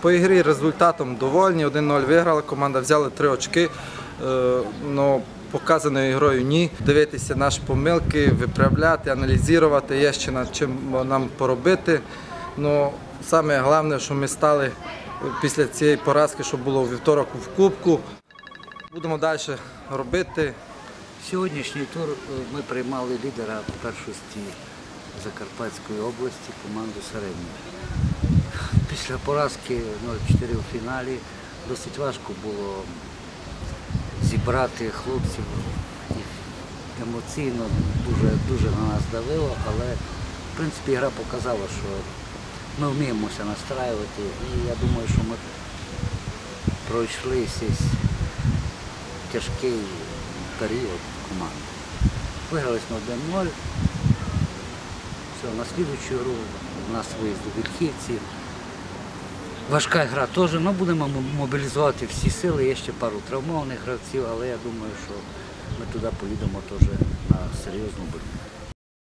По ігрі результатом довольні. 1-0 виграла команда, взяли 3 очки. Е, Ну, показаною ігрою ні. Дивитися наші помилки, виправляти, аналізувати, є ще над чим нам поробити. Ну, саме головне, що ми стали після цієї поразки, що було у вівторок в Кубку. Будемо далі робити. Сьогоднішній тур е, ми приймали лідера першості Закарпатської області команду середню. Після поразки 0-4 у фіналі досить важко було зібрати хлопців. Емоційно дуже, дуже на нас давило, але в принципі гра показала, що ми вміємося настраювати і я думаю, що ми пройшли цей тяжкий період команди. Виграли на 1-0. Все, на слідчу гру у нас виїзд у Вільхівці. Важка гра теж, але будемо мобілізувати всі сили. Є ще пару травмованих гравців, але я думаю, що ми туди поїдемо теж на серйозну боротьбу.